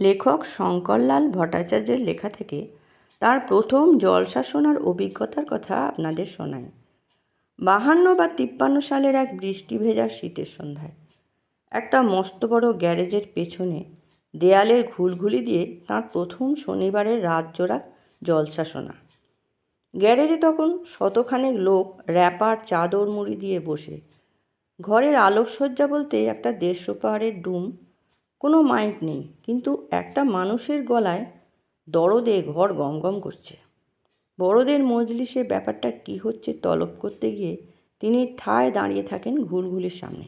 লেখক শঙ্করলাল ভট্টাচার্যের লেখা থেকে তার প্রথম জলসা শোনার অভিজ্ঞতার কথা আপনাদের শোনাই। বাহান্ন বা তিপ্পান্ন সালের এক বৃষ্টি ভেজা শীতের সন্ধ্যায় একটা মস্ত বড় গ্যারেজের পেছনে দেয়ালের ঘুলঘুলি দিয়ে তার প্রথম শনিবারের রাত জোড়া জলসা শোনা গ্যারেজে তখন শতখানেক লোক র্যাপার চাদর মুড়ি দিয়ে বসে। ঘরের আলোকসজ্জা বলতে একটা দেড়শো পাহাড়ের ডুম কোনো মাইক নেই, কিন্তু একটা মানুষের গলায় দরদে ঘর গমগম করছে। বড়দের মজলিসে ব্যাপারটা কী হচ্ছে তলব করতে গিয়ে তিনি ঠায় দাঁড়িয়ে থাকেন ঘুলঘুলির সামনে।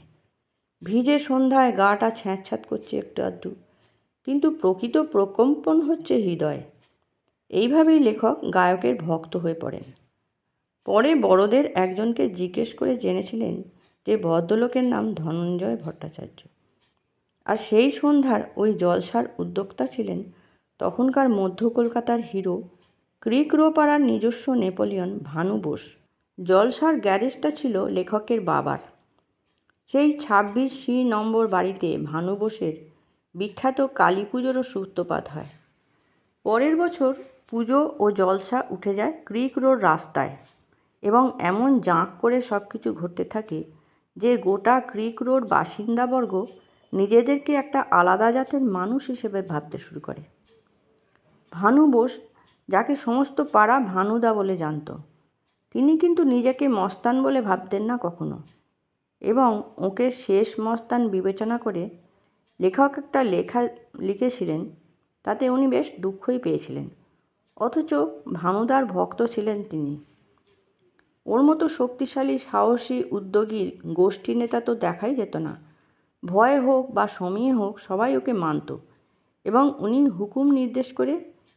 ভিজে সন্ধ্যায় গাটা ছ্যাঁচ্ছ্যাঁত করছে একটু আধটু, কিন্তু প্রকৃত প্রকম্পন হচ্ছে হৃদয়ে। এইভাবেই লেখক গায়কের ভক্ত হয়ে পড়েন। পরে বড়দের একজনকে জিজ্ঞেস করে জেনেছিলেন যে ভদ্রলোকের নাম ধনঞ্জয় ভট্টাচার্য। আর সেই সন্ধ্যার ওই জলসার উদ্যোক্তা ছিলেন তখনকার মধ্য কলকাতার হিরো ক্রিকরোপাড়ার নিজস্ব নেপোলিয়ন ভানু বোস। জলসার গ্যারেজটা ছিল লেখকের বাবার। সেই ছাব্বিশ সি নম্বর বাড়িতে ভানু বোসের বিখ্যাত কালী পুজোরও সূত্রপাত হয়। পরের বছর পুজো ও জলসা উঠে যায় ক্রিক রোড রাস্তায় এবং এমন জাঁক করে সব কিছু ঘটতে থাকে যে গোটা ক্রিক রোড বাসিন্দাবর্গ নিজেদেরকে একটা আলাদা জাতের মানুষ হিসেবে ভাবতে শুরু করে। ভানু বোস, যাকে সমস্ত পাড়া ভানুদা বলে জানত, তিনি কিন্তু নিজেকে মস্তান বলে ভাবতেন না কখনো। এবং ওকে শেষ মস্তান বিবেচনা করে লেখক একটা লেখা লিখেছিলেন, তাতে উনি বেশ দুঃখই পেয়েছিলেন। অথচ ভানুদার ভক্ত ছিলেন তিনি। ওর মতো শক্তিশালী, সাহসী, উদ্যোগী গোষ্ঠী নেতা তো দেখাই যেত না। ভয়ে হোক বা সময়ে হোক, সবাই ওকে মানত। এবং উনি হুকুম নির্দেশ করে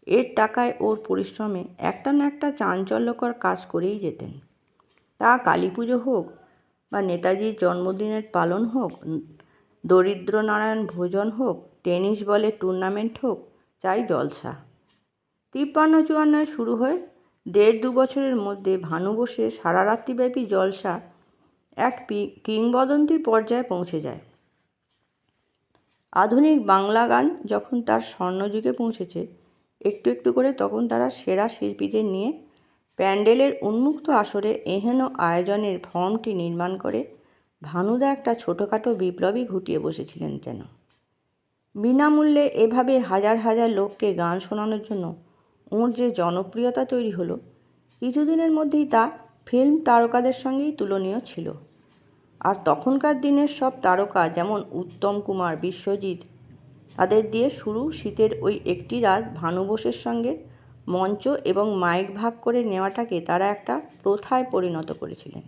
এর টাকায় ওর পরিশ্রমে একটা না একটা চাঞ্চল্যকর কাজ করেই যেতেন। তা কালী পুজো হোক বা নেতাজির জন্মদিনের পালন হোক দরিদ্র নারায়ণ ভোজন হোক, টেনিস বলে টুর্নামেন্ট হোক, চাই জলসা। তিপ্পান্ন চুয়ান্নয় শুরু হয়ে দেড় দু বছরের মধ্যে ভানু বসে সারা রাত্রিব্যাপী জলসা এক কিংবদন্তির পর্যায়ে পৌঁছে যায়। আধুনিক বাংলা গান যখন তার স্বর্ণযুগে পৌঁছেছে, একটু একটু করে তখন তারা সেরা শিল্পীদের নিয়ে প্যান্ডেলের উন্মুক্ত আসরে এহেন আয়োজনের ফর্মটি নির্মাণ করে ভানুদা একটা ছোটোখাটো বিপ্লবী ঘুটিয়ে বসেছিলেন যেন। বিনামূল্যে এভাবে হাজার হাজার লোককে গান শোনানোর জন্য ওর যে জনপ্রিয়তা তৈরি হলো, কিছুদিনের মধ্যেই তা ফিল্ম তারকাদের সঙ্গেই তুলনীয় ছিল। তখনকার দিনের সব তারকা যেমন উত্তম কুমার, বিশ্বজিৎ, তাদের দিয়ে শুরু শীতের ওই একটি রাত ভানু বোসের সঙ্গে মঞ্চ এবং মাইক ভাগ করে নেওয়াটাকে তারা একটা প্রথায় পরিণত করেছিলেন।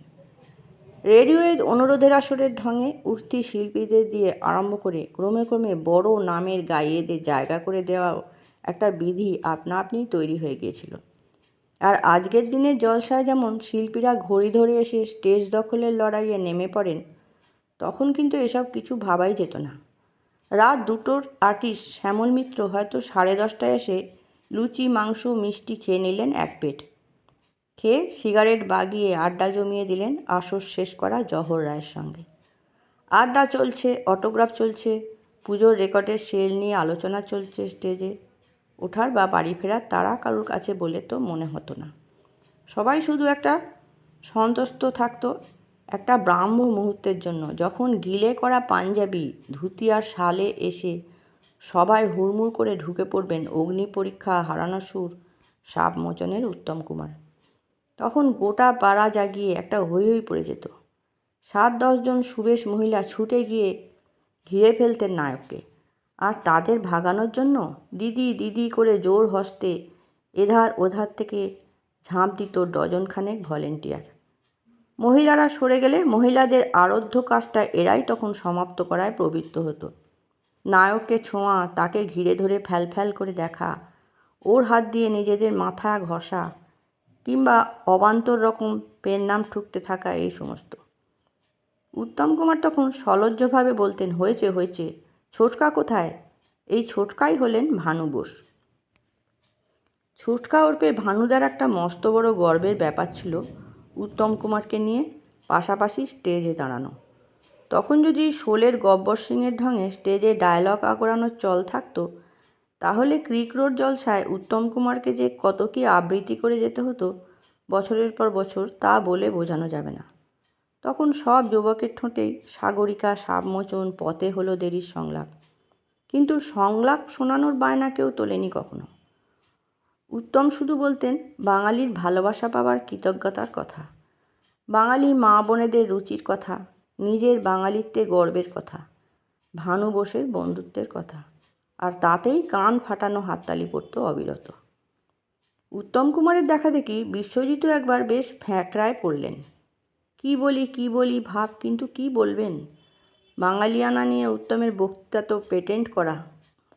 রেডিওয়ের অনুরোধের আসরের ঢঙে উঠতি শিল্পীদের দিয়ে আরম্ভ করে ক্রমে ক্রমে বড় নামের গাইয়েদের জায়গা করে দেওয়া একটা বিধি আপনা আপনিই তৈরি হয়ে গিয়েছিল। আর আজকের দিনের জলসায় যেমন শিল্পীরা ঘড়ি ধরে এসে স্টেজ দখলের লড়াইয়ে নেমে পড়েন, তখন কিন্তু এসব কিছু ভাবাই যেত না। রাত দুটোর আর্টিস্ট শ্যামল মিত্র হয়তো সাড়ে দশটায় এসে লুচি, মাংস, মিষ্টি খেয়ে নিলেন এক পেট। খেয়ে সিগারেট বাগিয়ে আড্ডা জমিয়ে দিলেন আসর শেষ করা জহর রায়ের সঙ্গে। আড্ডা চলছে, অটোগ্রাফ চলছে, পুজোর রেকর্ডের সেল নিয়ে আলোচনা চলছে স্টেজে। ওঠার বা বাড়ি ফেরার তারা কারুর কাছে বলে তো মনে হতো না। সবাই শুধু একটা সন্তুষ্ট থাকতো একটা ব্রাহ্ম মুহূর্তের জন্য। যখন গিলে করা পাঞ্জাবি, ধুতি আর শালে এসে সবাই হুড়মুড় করে ঢুকে পড়বেন অগ্নি পরীক্ষা, হারানো সুর, সাপ মোচনের উত্তম কুমার। তখন গোটা পাড়া জাগিয়ে একটা হই হই পড়ে যেত। সাত দশজন সুবেশ মহিলা ছুটে গিয়ে ঘিরে ফেলতেন নায়ককে। আর তাদের ভাগানোর জন্য দিদি দিদি করে জোর হস্তে এধার ওধার থেকে ঝাঁপ দিত ডজনখানেক ভলেন্টিয়ার। মহিলারা সরে গেলে মহিলাদের আরাধ্য কাজটা এরাই তখন সমাপ্ত করায় প্রবৃত্ত হতো। নায়ককে ছোঁয়া, তাকে ঘিরে ধরে ফ্যাল ফ্যাল করে দেখা, ওর হাত দিয়ে নিজেদের মাথা ঘষা কিংবা অবান্তর রকম পেন নাম ঠুকতে থাকা এই সমস্ত। উত্তম কুমার তখন সলজ্জভাবে বলতেন, হয়েছে হয়েছে। ছোটকা কোথায়? এই ছোটকাই হলেন ভানু বোস। ছোটকা ওরপে ভানুদার একটা মস্ত বড় গর্বের ব্যাপার ছিল উত্তম কুমারকে নিয়ে, পাশাপাশি স্টেজে দাঁড়ানো। তখন যদি শোলের গব্বর সিংয়ের ঢঙে স্টেজে ডায়লগ আগড়ানোর চল থাকতো, তাহলে ক্রিক রোড জলসায় উত্তম কুমারকে যে কত কী আবৃত্তি করে যেতে হতো, বছরের পর বছর তা বলে বোঝানো যাবে না। তখন সব যুবকের ঠোঁটেই সাগরিকা সাবমোচন পথে হলো দেরির সংলাপ। কিন্তু সংলাপ শোনানোর বায়না কেউ তোলেনি কখনো। উত্তম শুধু বলতেন, বাঙালির ভালোবাসা পাওয়ার কৃতজ্ঞতার কথা। বাঙালি মা বোনেদের রুচির কথা, নিজের বাঙালিত্বে গর্বের কথা, ভানু বোসের বন্ধুত্বের কথা, আর তাতেই কান ফাটানো হাততালি পড়ত অবিরত। উত্তম কুমারের দেখা দেখি বিশ্বজিৎও একবার বেশ ফ্যাঁকড়ায় পড়লেন। কি বলি কি বলি, ভাব কিন্তু কি বলবেন? বাঙালিয়ানা নিয়ে উত্তমের বক্তৃতা তো পেটেন্ট করা।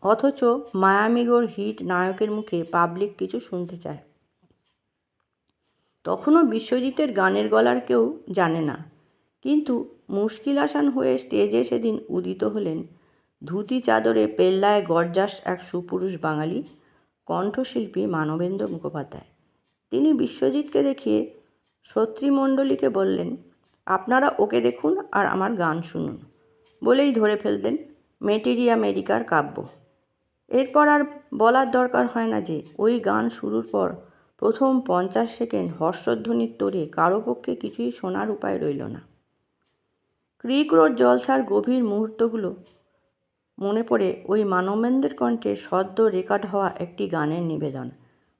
অথচ মায়ামিগোর হিট নায়কের মুখে পাবলিক কিছু শুনতে চায়। তখনও বিশ্বজিতের গানের গলার কেউ জানে না। কিন্তু মুশকিল আসান হয়ে স্টেজে সেদিন উদিত হলেন ধুতি চাদরে পেল্লায় গরজাস এক সুপুরুষ বাঙালি কণ্ঠশিল্পী মানবেন্দ্র মুখোপাধ্যায়। তিনি বিশ্বজিৎকে দেখিয়ে সত্রীমণ্ডলীকে বললেন, আপনারা ওকে দেখুন আর আমার গান শুনুন। বলেই ধরে ফেলতেন মেটেরিয়া আমেরিকার কাব্য। এরপর আর বলার দরকার হয় না যে, ওই গান শুরুর পর প্রথম পঞ্চাশ সেকেন্ড হর্ষধ্বনির তোরে কারও পক্ষে কিছুই শোনার উপায় রইল না। ক্রিক রোড জলসার গভীর মুহূর্তগুলো মনে পড়ে ওই মানবেন্দ্রের কণ্ঠে সদ্য রেকর্ড হওয়া একটি গানের নিবেদন,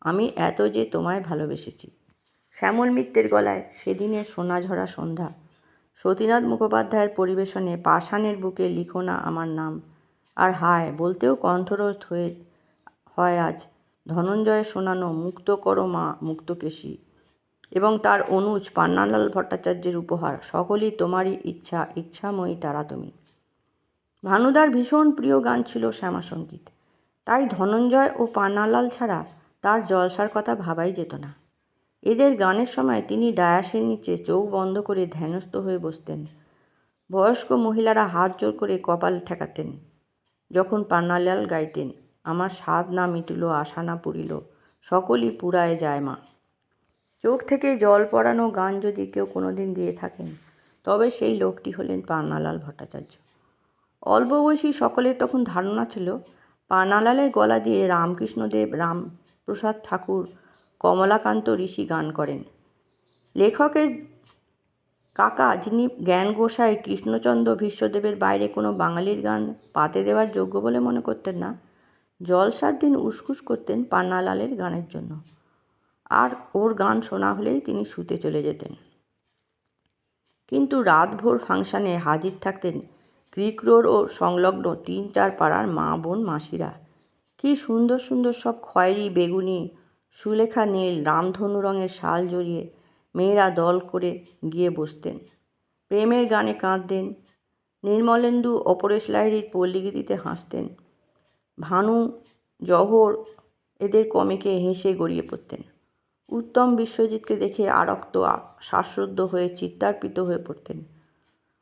আমি এত যে তোমায় ভালোবেসেছি। শ্যামল মিত্রের গলায় সেদিনের সোনাঝরা সন্ধ্যা। সতীনাথ মুখোপাধ্যায়ের পরিবেশনে পাষাণের বুকে লিখো না আমার নাম। আর হায়, বলতেও কণ্ঠরোধ হয়ে, হয় আজ। ধনঞ্জয় শোনানো, মুক্ত করো মা মুক্তকেশী এবং তার অনুজ, পান্নালাল ভট্টাচার্যের উপহার, সকলই তোমারই ইচ্ছা, ইচ্ছাময়ী তারা তুমি। ভানুদার ভীষণ প্রিয় গান ছিল শ্যামা সংগীত। তাই ধনঞ্জয় ও পান্নালাল ছাড়া তার জলসার কথা ভাবাই যেত না। এদের গানের সময় তিনি ডায়াসের নিচে চোখ বন্ধ করে ধ্যানস্থ হয়ে বসতেন। বয়স্ক মহিলারা হাত জোর করে কপাল ঠেকাতেন। যখন পান্নালাল গাইতেন, আমার স্বাদ না মিটিল, আশা না পুরিল, সকলই পুরায় যায় মা। চোখ থেকে জল পড়ানো গান যদি কেউ কোনোদিন গিয়ে থাকেন, তবে সেই লোকটি হলেন পান্নালাল ভট্টাচার্য। অল্প বয়সী সকলের তখন ধারণা ছিল, পান্নালালের গলা দিয়ে রামকৃষ্ণদেব, রামপ্রসাদ ঠাকুর কমলাকান্ত ঋষি গান করেন। লেখকের কাকা যিনি জ্ঞান গোসাই কৃষ্ণচন্দ্র ভীষ্মদেবের বাইরে কোনো বাঙালির গান পাতে দেওয়ার যোগ্য বলে মনে করতেন না, জলসার দিন উসকুস করতেন পান্নালালের গানের জন্য। আর ওর গান শোনা হলেই তিনি শুতে চলে যেতেন। কিন্তু রাতভোর ফাংশানে হাজির থাকতেন ক্রিক রোড ও সংলগ্ন তিন চার পাড়ার মা বোন মাসিরা। কি সুন্দর সুন্দর সব খয়েরি, বেগুনি সুলেখা নীল রামধনু রঙের শাল জড়িয়ে মেয়েরা দল করে গিয়ে বসতেন। প্রেমের গানে কাঁদতেন। নির্মলেন্দু অপরেশ লাহিড়ির পল্লীগীতিতে হাসতেন। ভানু, জহর এদের কমিকে হেসে গড়িয়ে পড়তেন। উত্তম বিশ্বজিৎকে দেখে আরক্ত, শ্বাসরুদ্ধ হয়ে চিত্তার্পিত হয়ে পড়তেন।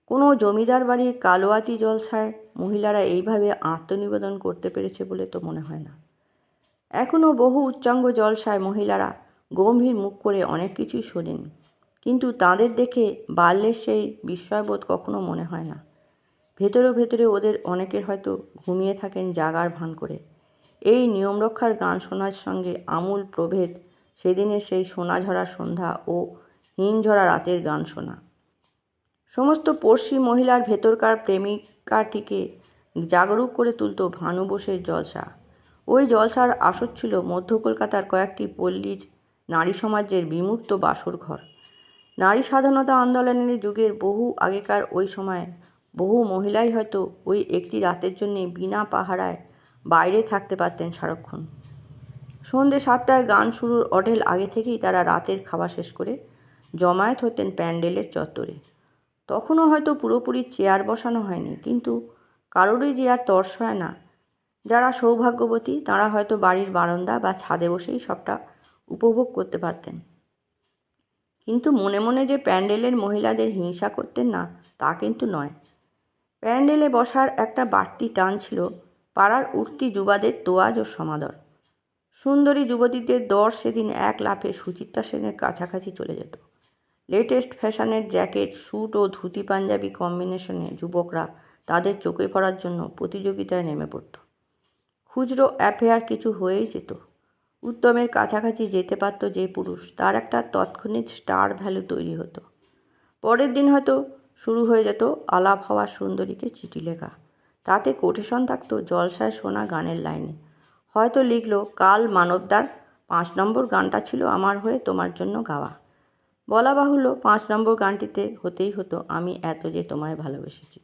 কোনো জমিদার বাড়ির কালোয়াতি জলসায় মহিলারা এইভাবে আত্মনিবেদন করতে পেরেছে বলে তো মনে হয় না। এখনও বহু উচ্চাঙ্গ জলসায় মহিলারা গম্ভীর মুখ করে অনেক কিছুই শোনেন। কিন্তু তাদের দেখে বাল্যের সেই বিস্ময়বোধ কখনো মনে হয় না। ভেতরে ভেতরে ওদের অনেকের হয়তো ঘুমিয়ে থাকেন জাগার ভান করে। এই নিয়মরক্ষার গান শোনার সঙ্গে আমূল প্রভেদ সেদিনের সেই সোনাঝরা সন্ধ্যা ও হিমঝরা রাতের গান শোনা। সমস্ত পড়শি মহিলার ভেতরকার প্রেমিকাটিকে জাগরুক করে তুলত ভানু বোসের জলসা। ওই জলসার আসর ছিল মধ্য কলকাতার কয়েকটি পল্লীর নারী সমাজের বিমূর্ত বাসর ঘর। নারী স্বাধীনতা আন্দোলনের যুগের বহু আগেকার ওই সময় বহু মহিলাই হয়তো ওই একটি রাতের জন্যে বিনা পাহারায় বাইরে থাকতে পারতেন সারাক্ষণ। সন্ধে সাতটায় গান শুরুর অঢেল আগে থেকেই তারা রাতের খাওয়া শেষ করে জমায়েত হতেন প্যান্ডেলের চত্বরে। তখনও হয়তো পুরোপুরি চেয়ার বসানো হয়নি, কিন্তু কারোরই যে আর তর্স হয় না যারা সৌভাগ্যবতী, তারা হয়তো বাড়ির বারান্দা বা ছাদে বসেই সবটা উপভোগ করতে পারতেন। কিন্তু মনে মনে যে প্যান্ডেলের মহিলাদের হিংসা করতেন না, তা কিন্তু নয়। প্যান্ডেলে বসার একটা বাড়তি টান ছিল পাড়ার উঠতি যুবাদের তোয়াজ ও সমাদর। সুন্দরী যুবতীদের দর সেদিন এক লাফে সুচিত্রা সেনের কাছাকাছি চলে যেত। লেটেস্ট ফ্যাশনের জ্যাকেট, স্যুট ও ধুতি পাঞ্জাবি কম্বিনেশনে যুবকরা তাদের চোখে পড়ার জন্য প্রতিযোগিতায় নেমে পড়ত। খুচরো অ্যাফেয়ার কিছু হয়েই যেত। উত্তমের কাছাকাছি যেতে পারত যে পুরুষ, তার একটা তৎক্ষণিক স্টার ভ্যালু তৈরি হতো। পরের দিন হয়তো শুরু হয়ে যেত আলাপ হওয়ার সুন্দরীকে চিঠি লেখা। তাতে কোটেশন থাকতো জলসায় শোনা গানের লাইনে। হয়তো লিখল, কাল মানবদার পাঁচ নম্বর গানটা ছিল আমার হয়ে তোমার জন্য গাওয়া। বলা বাহুল্য পাঁচ নম্বর গানটিতে হতেই হতো, আমি এত যে তোমায় ভালোবেসেছি।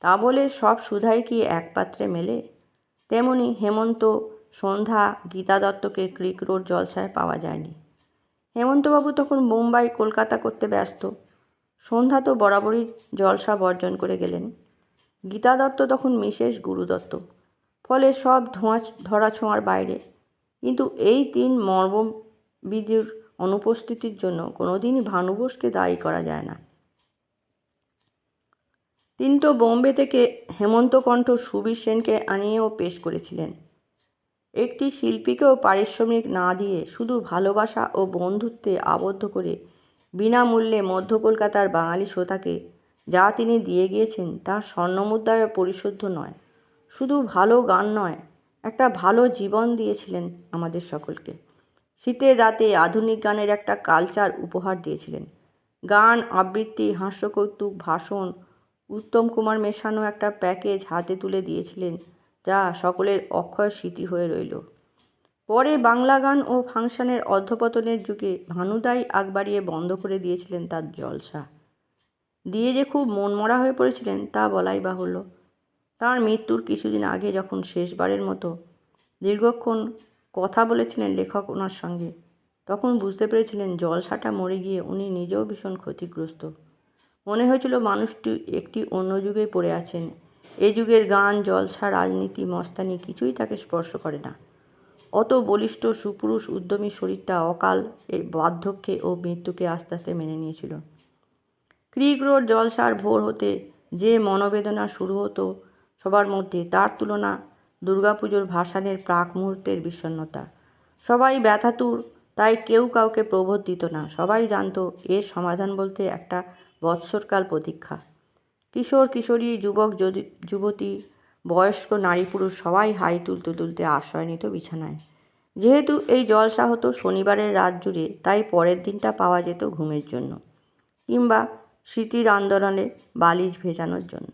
তা বলে সব সুধাই কি এক পাত্রে মেলে? তেমনি হেমন্ত সন্ধ্যা গীতা দত্তকে ক্রিক রোড জলসায় পাওয়া যায়নি। হেমন্তবাবু তখন মুম্বাই, কলকাতা করতে ব্যস্ত। সন্ধ্যা তো বরাবরই জলসা বর্জন করে গেলেন। গীতা দত্ত তখন মিসেস গুরুদত্ত। ফলে সব ধোঁয়া, ধরা ছোঁয়ার বাইরে। কিন্তু এই তিন মর্মবিদির অনুপস্থিতির জন্য কোনোদিনই ভানু বোসকে দায়ী করা যায় না। তিনি তো বোম্বে থেকে হেমন্তকণ্ঠ সুবীর সেনকে আনিয়েও পেশ করেছিলেন। একটি শিল্পীকেও পারিশ্রমিক না দিয়ে শুধু ভালোবাসা ও বন্ধুত্বে আবদ্ধ করে বিনামূল্যে মধ্য কলকাতার বাঙালি শ্রোতাকে যা তিনি দিয়ে গিয়েছেন তা স্বর্ণমুদ্রায় পরিশুদ্ধ নয়, শুধু ভালো গান নয়, একটা ভালো জীবন দিয়েছিলেন আমাদের সকলকে। শীতের রাতে আধুনিক গানের একটা কালচার উপহার দিয়েছিলেন। গান, আবৃত্তি, হাস্যকৌতুক, ভাষণ উত্তম কুমার মেশানো একটা প্যাকেজ হাতে তুলে দিয়েছিলেন, যা সকলের অক্ষয় স্মৃতি হয়ে রইল। পরে বাংলা গান ও ফাংশনের অধ্যপতনের যুগে ভানুদাই আগ বাড়িয়ে বন্ধ করে দিয়েছিলেন তার জলসা। দিয়ে যে খুব মনমরা হয়ে পড়েছিলেন, তা বলাই বাহুল্য। তার মৃত্যুর কিছুদিন আগে যখন শেষবারের মতো দীর্ঘক্ষণ কথা বলেছিলেন লেখক ওনার সঙ্গে, তখন বুঝতে পেরেছিলেন জলসাটা মরে গিয়ে উনি নিজেও ভীষণ ক্ষতিগ্রস্ত। মনে হয়েছিল মানুষটি একটি অন্য যুগে পড়ে আছেন। এ যুগের গান, জলসা, রাজনীতি, মস্তানি কিছুই তাকে স্পর্শ করে না। অত বলিষ্ঠ সুপুরুষ উদ্যমী শরীরটা অকাল বার্ধক্যে ও মৃত্যুকে আস্তে আস্তে মেনে নিয়েছিল। ক্রিক রোড জলসার ভোর হতে যে মনোবেদনা শুরু হতো সবার মধ্যে, তার তুলনা দুর্গাপুজোর ভাসানের প্রাক মুহূর্তের বিষণ্ণতা। সবাই ব্যথাতুর, তাই কেউ কাউকে প্রবোধ দিত না। সবাই জানতো, এর সমাধান বলতে একটা বৎসরকাল প্রতীক্ষা। কিশোর, কিশোরী, যুবক যুবতী, বয়স্ক, নারী, পুরুষ সবাই হাই তুলতে তুলতে আশ্রয় নিত বিছানায়। যেহেতু এই জলসা হতো শনিবারের রাত জুড়ে তাই পরের দিনটা পাওয়া যেত ঘুমের জন্য কিংবা স্মৃতির আন্দোলনে বালিশ ভেজানোর জন্য।